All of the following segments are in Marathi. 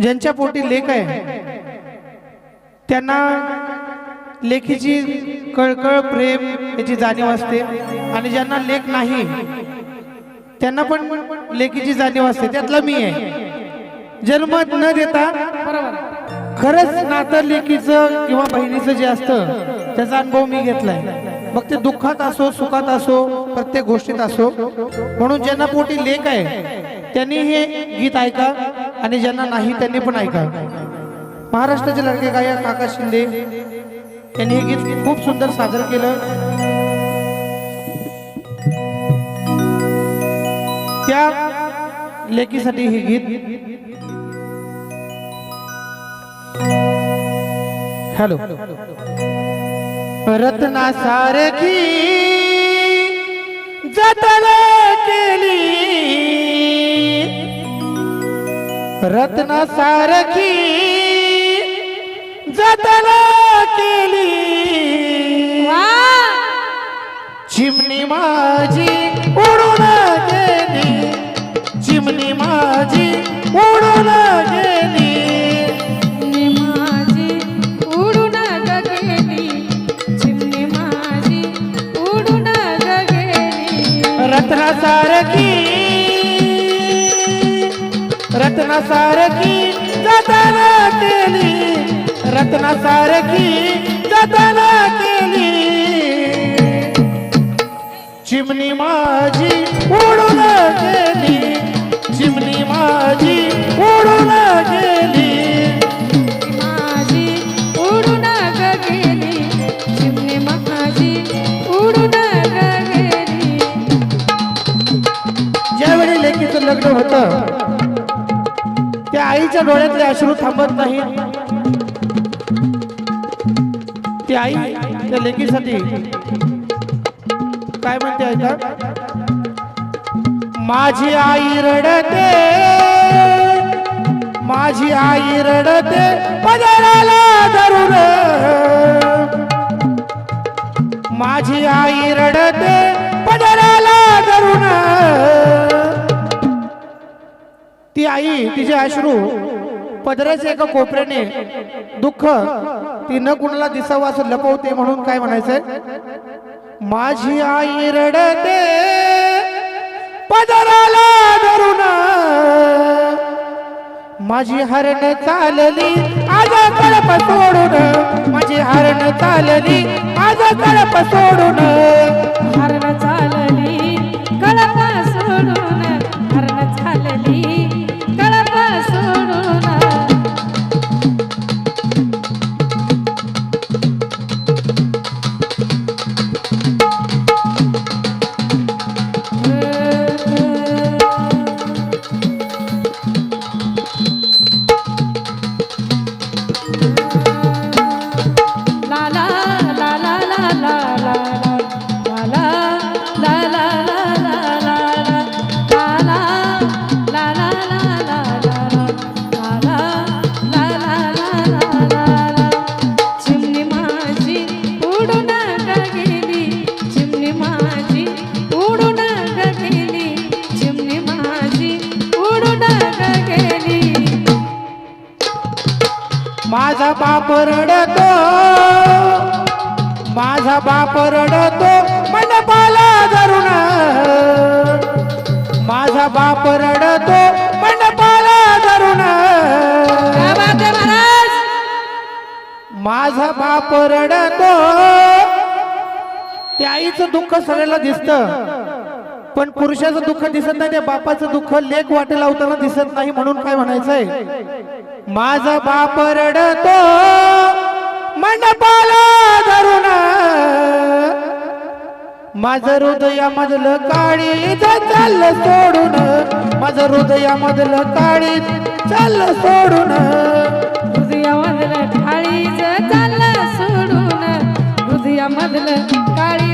ज्यांच्या पोटी लेख आहे. त्यांना लेखीची कळकळ प्रेम याची जाणीव असते आणि ज्यांना लेख नाही त्यांना पण लेखीची जाणीव असते. त्यातला मी आहे. जन्म न देता खरंच नातं लेखीचं किंवा बहिणीचं जे असतं त्याचा अनुभव मी घेतलाय. मग ते दुःखात असो सुखात असो प्रत्येक गोष्टीत असो म्हणून ज्यांना पोटी लेख आहे त्यांनी हे गीत ऐका. आणि ज्यांना नाही त्यांनी पण ऐका. महाराष्ट्राचे लडके गायक आकाश शिंदे यांनी हे गीत खूप सुंदर सादर केलं. त्या लेकीसाठी हे गीत हॅलो. रत्ना सारखी जतन केली. रत्ना सारखी जतन केली. चिमणी माझी उडून गेली. चिमणी माझी उडून गेली. रत्ना सारखी जतन केली. रत्ना सारखी जतन केली. चिमणी माझी उडून गेली. चिमणी माझी उडून गेली. माझी उडून गेली. चिमणी माझी उडून गेली. ज्यावेळी लेकीचं लग्न होतं त्या आईच्या डोळ्यातले अश्रू थांबत नाही. ती आई त्या लेकीसाठी काय म्हणते ऐका माझी आई रडते माझी आई रडते पदराला धरून. माझी आई रडते ती आई तिचे अश्रू पदराच्या एका कोपऱ्याने दुःख ती न कुणाला दिसावं असं लपवते म्हणून काय म्हणायचंय? माझी आई रडते पदराला धरून. माझी हरण चालली आज कळप सोडून. माझी हरण चालली आज कळप सोडून. हरण माझा बाप रडतो. माझा बाप रडतो. मंडपाला धरून. माझा बाप रडतो. मंडपाला धरून. क्या माझा बाप रडतो. त्याईच दुःख सगळ्याला दिसतं. पण पुरुषाचं दुःख दिसत नाही त्या बापाचं दुःख लेख वाटे लावताना दिसत नाही म्हणून काय म्हणायचंय? माझा बाप रडतो मंडपाला धरून. माझं हृदयामधलं काळी चाललं सोडून माझं हृदयामधलं काळी चाललं सोडून. हृदयामधलं काळीज चाललं सोडून हृदयामधलं काळी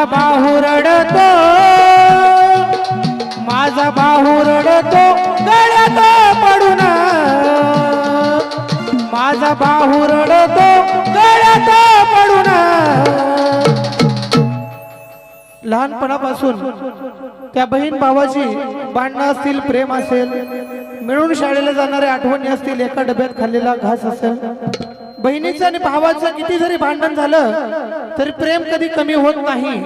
माझा बाहू रडतो. माझा बाहू रडतो गळ्यात पडून. माझा बाहू रडतो गळ्यात पडून. लहानपणापासून त्या बहीण भावाची भांडणं असतील प्रेम असेल मिळून शाळेला जाणाऱ्या आठवणी असतील एका डब्यात खाल्लेला घास असेल. बहिणीचं आणि भावाचं किती जरी भांडण झालं तरी प्रेम कधी कमी होत नाही.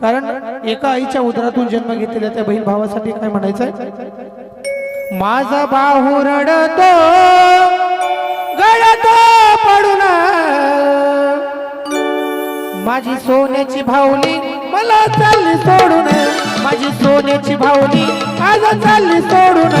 कारण एका आईच्या उदरातून जन्म घेतलेल्या त्या बहीण भावासाठी काय म्हणायचंय? माझा भाऊ रडतो गळतो पडून. माझी सोन्याची भावली मला चालली सोडून. माझी सोन्याची भावली आज चालली सोडून.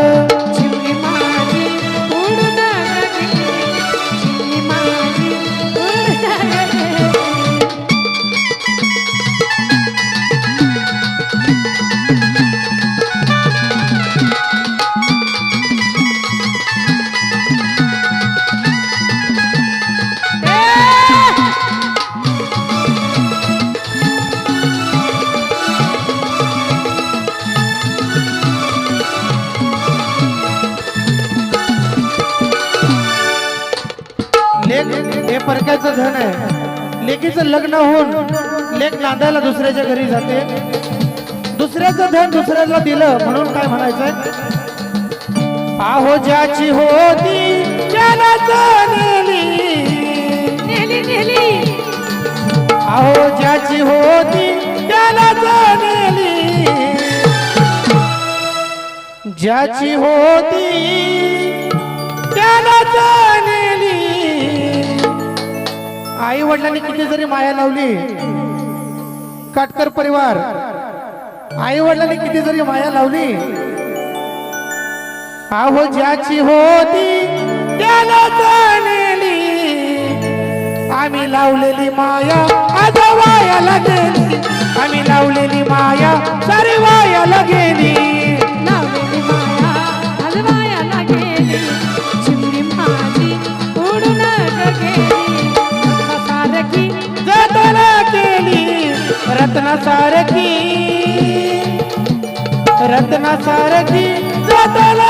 परक्याचं धन आहे. लेकीचं लग्न होऊन लेख नांदायला दुसऱ्याच्या घरी जाते. दुसऱ्याचं धन दुसऱ्याला दिलं म्हणून काय म्हणायचंय? आहो ज्याची होती अहो ज्याची होती त्यालाच नेली. ज्याची होती त्यालाच नेली आई वडिलांनी किती जरी माया लावली काटकर परिवार आई वडिलांनी किती जरी माया लावली आहो ज्याची होती त्याला जाणली. आम्ही लावलेली माया आज वायाला गेली. आम्ही लावलेली माया सारी वायाला गेली. रत्नासारखी रत्नासारखी रत्न